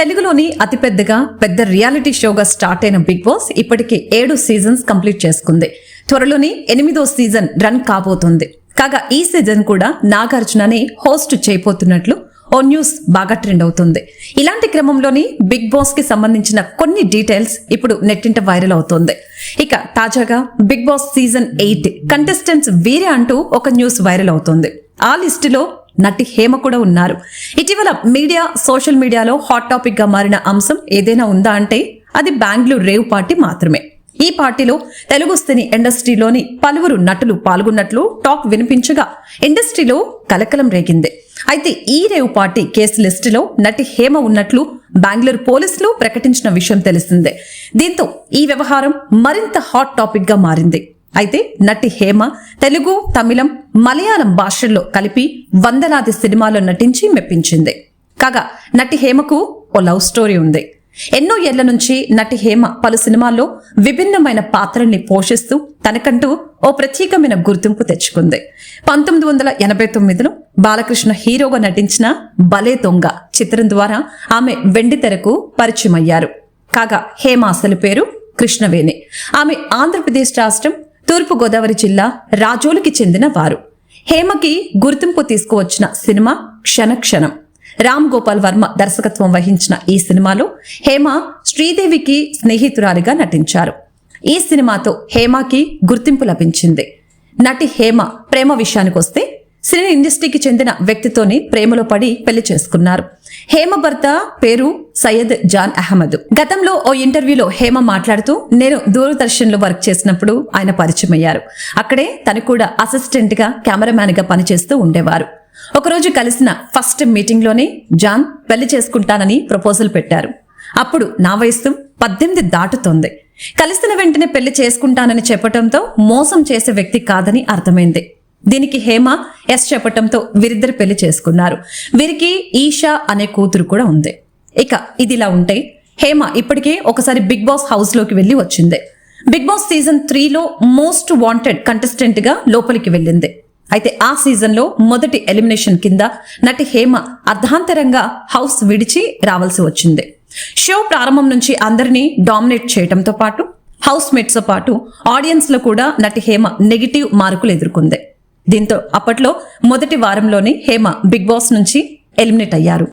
తెలుగులోని అతిపెద్దగా పెద్ద రియాలిటీ షోగా స్టార్ట్ అయిన బిగ్ బాస్ ఇప్పటికి ఏడు సీజన్స్ కంప్లీట్ చేసుకుంది. త్వరలోని ఎనిమిదో సీజన్ రన్ కాబోతుంది. కాగా ఈ సీజన్ కూడా నాగార్జుననే హోస్ట్ చేయబోతున్నట్లు ఓ న్యూస్ బాగా ట్రెండ్ అవుతుంది. ఇలాంటి క్రమంలోని బిగ్ బాస్కి సంబంధించిన కొన్ని డీటెయిల్స్ ఇప్పుడు నెట్టింట వైరల్ అవుతుంది. ఇక తాజాగా Bigg Boss season eight contestants వీరే అంటూ ఒక న్యూస్ వైరల్ అవుతుంది. ఆ లిస్టులో నటి హేమ కూడా ఉన్నారు. ఇటీవల మీడియా సోషల్ మీడియాలో హాట్ టాపిక్గా మారిన అంశం ఏదైనా ఉందా అంటే అది బెంగళూరు రేవ్ పార్టీ మాత్రమే. ఈ పార్టీలో తెలుగు సినీ ఇండస్ట్రీలోని పలువురు నటులు పాల్గొన్నట్లు టాక్ వినిపించగా ఇండస్ట్రీలో కలకలం రేగింది. అయితే ఈ రేవ్ పార్టీ కేసు లిస్టులో నటి హేమ ఉన్నట్లు బెంగళూరు పోలీసులు ప్రకటించిన విషయం తెలిసిందే. దీంతో ఈ వ్యవహారం మరింత హాట్ టాపిక్గా మారింది. అయితే నటి హేమ తెలుగు తమిళం మలయాళం భాషల్లో కలిపి వందలాది సినిమాల్లో నటించి మెప్పించింది. కాగా నటి హేమకు ఓ లవ్ స్టోరీ ఉంది. ఎన్నో ఏళ్ళ నుంచి నటి హేమ పలు సినిమాల్లో విభిన్నమైన పాత్రల్ని పోషిస్తూ తనకంటూ ఓ ప్రత్యేకమైన గుర్తింపు తెచ్చుకుంది. పంతొమ్మిది వందల ఎనభై తొమ్మిదిలో బాలకృష్ణ హీరోగా నటించిన బలే దొంగ చిత్రం ద్వారా ఆమె వెండి తెరకు పరిచయమయ్యారు. కాగా హేమ అసలు పేరు కృష్ణవేణి. ఆమె ఆంధ్రప్రదేశ్ రాష్ట్రం తూర్పుగోదావరి జిల్లా రాజోలికి చెందిన వారు. హేమకి గుర్తింపు తీసుకువచ్చిన సినిమా క్షణక్షణం. రామ్ గోపాల్ వర్మ దర్శకత్వం వహించిన ఈ సినిమాలో హేమ శ్రీదేవికి స్నేహితురాలిగా నటించారు. ఈ సినిమాతో హేమకి గుర్తింపు లభించింది. నటి హేమ ప్రేమ విషయానికొస్తే సినీ ఇండస్ట్రీకి చెందిన వ్యక్తితోని ప్రేమలో పడి పెళ్ళి చేసుకున్నారు. హేమ భర్త పేరు సయ్యద్ జాన్ అహ్మద్. గతంలో ఓ ఇంటర్వ్యూలో హేమ మాట్లాడుతూ నేను దూరదర్శన్లో వర్క్ చేసినప్పుడు ఆయన పరిచయం అయ్యారు అక్కడే తను కూడా అసిస్టెంట్గా కెమెరామ్యాన్గా పనిచేస్తూ ఉండేవారు. ఒకరోజు కలిసిన ఫస్ట్ మీటింగ్లోనే జాన్ పెళ్ళి చేసుకుంటానని ప్రపోజల్ పెట్టారు. అప్పుడు నా వయస్సు పద్దెనిమిది దాటుతోంది. కలిసిన వెంటనే పెళ్ళి చేసుకుంటానని చెప్పటంతో మోసం చేసే వ్యక్తి కాదని అర్థమైంది. దీనికి హేమ ఎస్ చెప్పటంతో వీరిద్దరు పెళ్ళి చేసుకున్నారు. వీరికి ఈషా అనే కూతురు కూడా ఉంది. ఇక ఇదిలా ఉంటే హేమ ఇప్పటికే ఒకసారి బిగ్ బాస్ హౌస్లోకి వచ్చింది. బిగ్ బాస్ సీజన్ త్రీలో మోస్ట్ వాంటెడ్ కంటెస్టెంట్గా లోపలికి వెళ్ళింది. అయితే ఆ సీజన్లో మొదటి ఎలిమినేషన్ కింద నటి హేమ అర్ధాంతరంగా హౌస్ విడిచి రావాల్సి వచ్చింది. షో ప్రారంభం నుంచి అందరినీ డామినేట్ చేయడంతో పాటు హౌస్ మేట్స్తో పాటు ఆడియన్స్లో కూడా నటి హేమ నెగిటివ్ మార్కులు ఎదుర్కొంది. దీంతో అప్పట్లో మొదటి వారంలోనే హేమ బిగ్ బాస్ నుంచి ఎలిమినేట్ అయ్యారు.